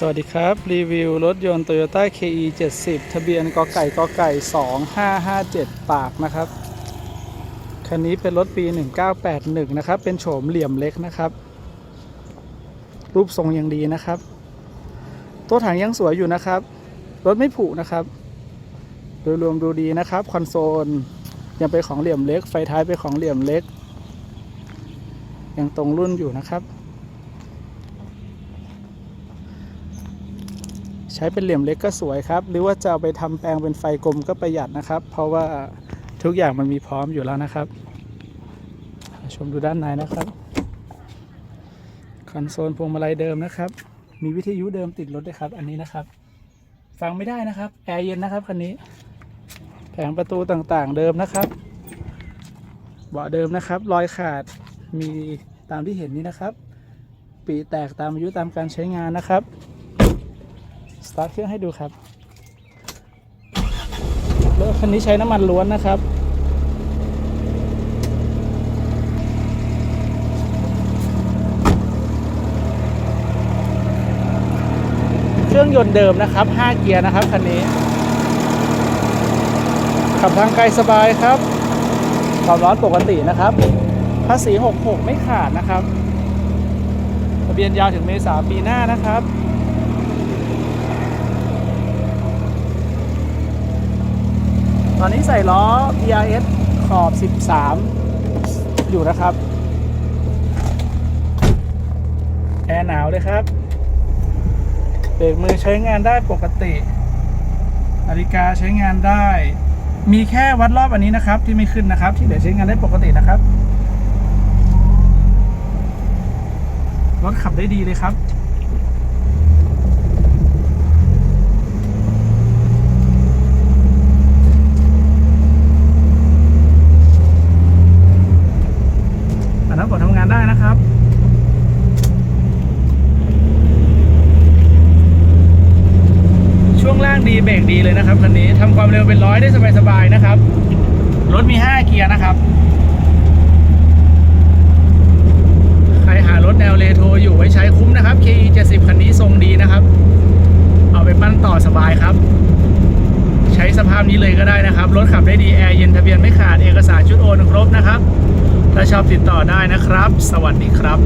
สวัสดีครับ รีวิวรถยนต์ Toyota KE 70 ทะเบียนกไก่กไก่ 2557 ปากนะครับ คันนี้เป็นรถปี 1981 นะครับ เป็นโฉมเหลี่ยมเล็กนะครับ รูปทรงยังดีนะครับ ตัวถังยังสวยอยู่นะครับ รถไม่ผุนะครับ โดยรวมดูดีนะครับ คอนโซลยังเป็นของเหลี่ยมเล็ก ไฟท้ายเป็นของเหลี่ยมเล็ก ยังตรงรุ่นอยู่นะครับ ใช้เป็นเหลี่ยมเล็กก็สวยครับ หรือว่าจะเอาไปทำแปลงเป็นไฟกลมก็ประหยัดนะครับ เพราะว่าทุกอย่างมันมีพร้อมอยู่แล้วนะครับ ชมดูด้านในนะครับคอนโซลพวงมาลัยเดิมนะครับ มีวิทยุเดิมติดรถด้วยครับ อันนี้นะครับ ฟังไม่ได้นะครับแอร์เย็นนะครับคันนี้ แผงประตูต่างๆเดิมนะครับเบาะเดิมนะครับ รอยขาดมีตามที่เห็นนี้นะครับ ปีแตกตามอายุตามการใช้งานนะครับ ตาร์ทเครื่องให้ดูครับรถคันนี้ใช้น้ำมันล้วนนะครับ เครื่องยนต์เดิมนะครับ 5 เกียร์นะครับคันนี้ ขับทางไกลสบายครับความร้อนปกตินะครับ ภาษี 66 ไม่ขาดนะครับ ทะเบียนยาวถึงเมษาปีหน้านะครับ อนนี้ใส่ล้อ BRS ขอบ 13 อยู่นะครับ แอร์หนาวเลยครับ เบรกมือใช้งานได้ปกตินาฬิกาใช้งานได้ มีแค่วัดรอบอันนี้นะครับที่ไม่ขึ้นนะครับ ที่เหลือใช้งานได้ปกตินะครับ รถขับได้ดีเลยครับ นนั้นกดทำงานได้นะครับช่วงล่างดีเบรกดีเลยนะครับคันนี้ทำความเร็วเป็นร้อยได้สบายๆนะครับ รถมี 5 เกียร์นะครับ ใครหารถแนวเลโทรอยู่ไว้ใช้คุ้มนะครับ KE 70คันนี้ทรงดีนะครับ เอาไปปั้นต่อสบายครับ ใช้สภาพนี้เลยก็ได้นะครับ รถขับได้ดี แอร์เย็นทะเบียนไม่ขาดเอกสารชุดโอนครบนะครับ ถ้าชอบติดต่อได้นะครับ สวัสดีครับ